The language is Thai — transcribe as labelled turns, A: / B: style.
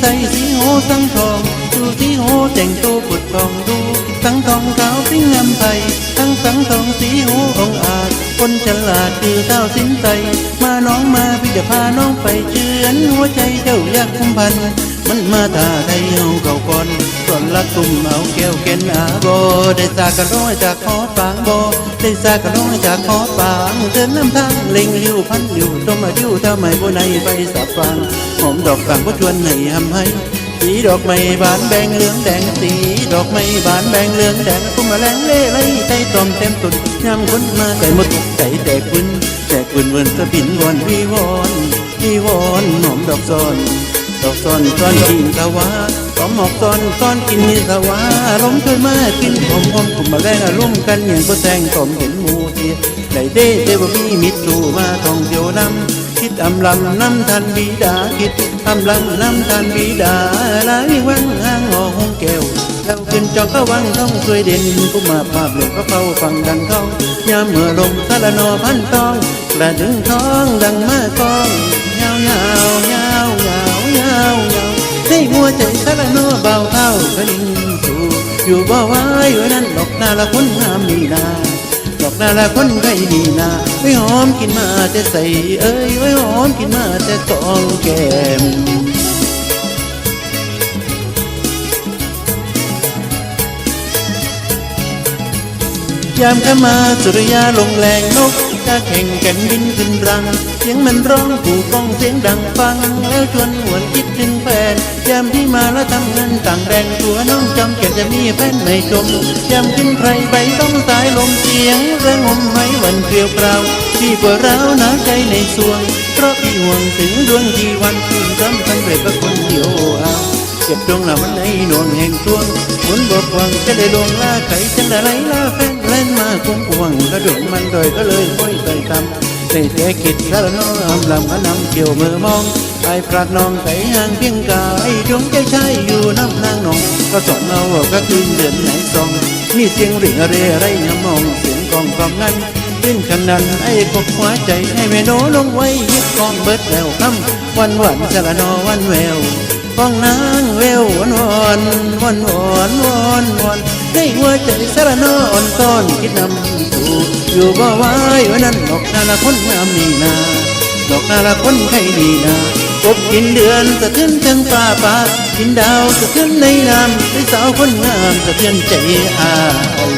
A: ใส่สีโหสังทอง ดูสีโหแต่งตัวปวดทองดู สังทองขาวสีงามไปทั้งสังทองสีโหองอาจ คนฉลาดคือเต้าสินใจมาน้องมาพี่จะพาน้องไปเชือนหัวใจเจ้าอยากคุมพัน มันมาตาได้เฮาเก่าก่อนส่วนละตุ่มเอาแก้วแกนอาบอได้สากกระร้อยจากคอปากบได้สากกระร้อยจากคอปาก เดินน้ำทางเล็งริ้วพันริ้วต้มมาดิ้วทำไมบัวในไปสับฟังหอมดอกกลางก็ชวนให้ทำให้สีดอกไม้บานแบงเหลืองแดงสีดอกไม้บานแบงเหลืองแดงกุ้มแมลงเล่ไล่ใจตอมเต็มตุนยามคนมาแต่หมดใจแต่คุณแต่คุณเวินสะบินวอนวีวอนวีวอนหอมดอกซอนดอกซอนก้อนกินสวาหอมหมอกซอนก้อนกินนี่สวาลมช่วยมากินหอมหอมกลุ่มแมลงอารมณ์กันอย่างก็แตงตอมเห็นมูเทีย ได้เด้เด้บ่มีมิตรสู่มาท่องเที่ยวนำคิดอำลำน้ำทันบิดาคิดอำลำน้ำทันบิดาลายวังห้างหอหงแก้วแล้วขึ้นจองก็วังท้องช่วยเด่นผู้มาภาพเหลืองก็เฝ้าฟังดังท้องยามเมื่อลมทะละนอพันตองกระดึงท้องดังมากองยาวยาวยาวยาวยาวยาวให้หัวใจทะละนอเบาเท่ากระดิ่งสู่อยู่บ่ไหว้ไว้นั้นดอกนาละคนงามมีนา อกนาละคนไก่ดีนาไว้หอมกินมาแต่ใส่เอ้ยไว้หอมกินมาแต่ตองแก้มยามข้ามาสุริยาลงแรงนกจะแข่งกันบินขึ้นรัง เสียงมันร้องถูกก้องเสียงดังฟัง แล้วชวนหวนคิดถึงแฟนยามที่มาแล้วทำงานต่างแรงตัวน้องจำแก่จะมีแฟนไม่ชมยามขึ้นใครใบต้องสายลง งมให้วันเกลียวกราที่ปวดร้าหนาใจในสวง เพราะพี่ห่วงถึงดวงที่วันคืนซ้ำทันเปรตก็คนเดียวเอาเก็บดวงละมันในหน่วงแห่งช่วงหมุนบทหวังจะได้ดวงลาไข่จังได้ไรลาแฟนเล่นมาคุ้มพวงกระดวงมันโดยก็เลยห้อยใจตำได้แต่คิดแล้วน้องอำลำอนำเกี่ยวมือมองไอ้พระน้องไก่ห่างเพียงกายดวงใจใช่อยู่น้ำนางนอง ก็สอนเอาก็คืนเดือนไหนซองมีเสียงริ่งอะไรอะไรยามองเสียง กองกองงั้นขึ้นขนาดไอ้กบหัวใจให้แม่โนลงไว้ยึดกองเบิดแล้วคำวันหวานสละนอวันแววฟองนางเวววันวันวันวันวันวันให้หัวใจสารนออ่อนต้อนคิดนำสู่อยู่บ่ไหววันนั้นดอกนาละคนงามนี่นาดอกนาละคนไข่นี่นากบกินเดือนสะเทือนจังฟ้าป่ากินดาวสะเทือนในน้ำให้สาวคนงามสะเทือนใจอาย